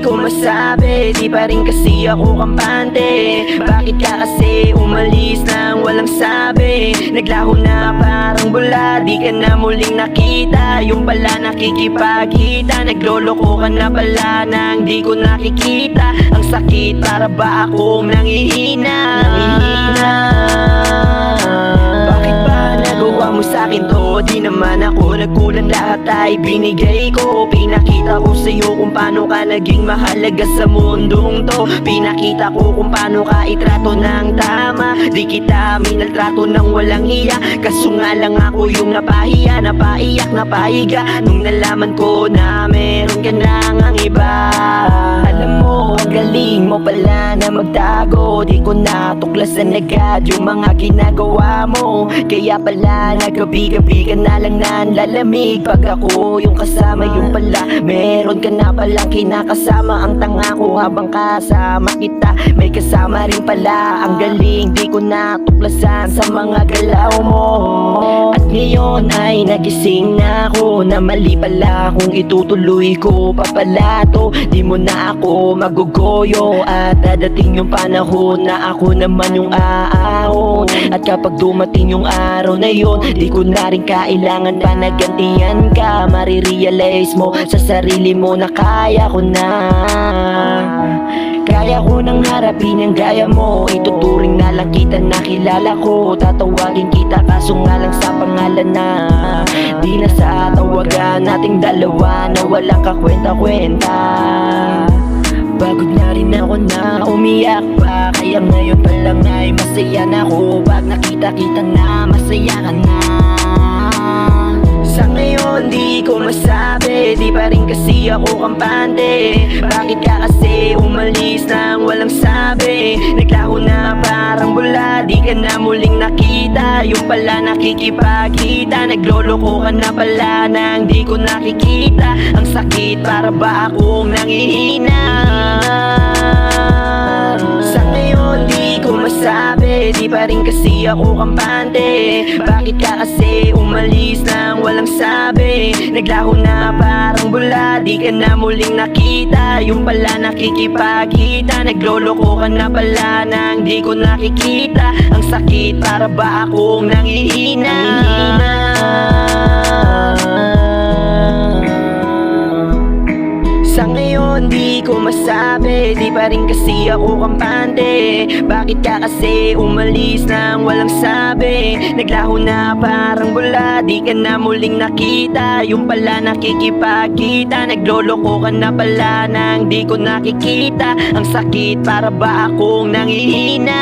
ko masabi Di pa rin kasi ako kampante. Bakit ka kasi umalis nang walang sabi? Naglaho na parang bula Di ka na muling nakita. Yung pala nakikipagkita Nagloloko ka na pala nang di ko nakikita. Ang sakit para ba akong nangihina? Nangihina nagkulang lahat ay binigay ko. Pinakita ko sa'yo kung paano ka naging mahalaga sa mundong to. Pinakita ko kung paano ka itrato ng tama. Di kita minaltrato ng walang iya Kaso nga lang ako yung napahiya Napaiyak, napahiga. Nung nalaman ko na meron ka nang ang iba. Alam mo, ang galing mo pala na magtago. Di ko natuklasan agad yung mga ginagawa mo Kaya pala nagabi-gabi ka na lang nanlalamig Pag ako yung kasama yung pala Meron ka na palang kinakasama. Ang tanga ko habang kasama kita May kasama rin pala. Ang galing di ko natuklasan sa mga galaw mo. At ngayon ay nagising na ako Na mali pala kung itutuloy ko pa pala to. Di mo na ako magugoyo At dadating yung panahon na ako naman yung aahon At kapag dumating yung araw na yon Di ko na rin kailangan pa na gantihan ka. Marirealize mo sa sarili mo na kaya ko na. Kaya ko nang harapin ang gaya mo. Ituturing na lang kita na kilala ko. Tatawagin kita kaso nga lang sa pangalan na. Di na sa tawagan nating dalawa Na walang kakwenta-kwenta Pagod na rin ako na umiyak pa. Kaya ngayon pa lang ay masaya na ako. Pag nakita kita na masaya ka na. Sa ngayon di ko masabi. Di pa rin kasi ako kampante. Bakit ka kasi umalis nang walang sabi? Naglaho na parang bula. Di ka na muling nakita. Yung pala nakikipagkita. Nagloloko ka na pala nang di ko nakikita. Ang sakit para ba akong nangihina ako kampante Bakit ka kasi umalis nang walang sabi? Naglaho na parang bula Di ka na muling nakita. Yung pala nakikipagkita Nagloloko ka na pala nang di ko nakikita. Ang sakit para ba akong nangihina masabi? Di pa rin kasi ako kampante? Bakit ka kasi umalis nang walang sabi? Naglaho na parang bula Di ka na muling nakita. Yung pala nakikipagkita Nagloloko ka na pala nang di ko nakikita. Ang sakit para ba akong nangihina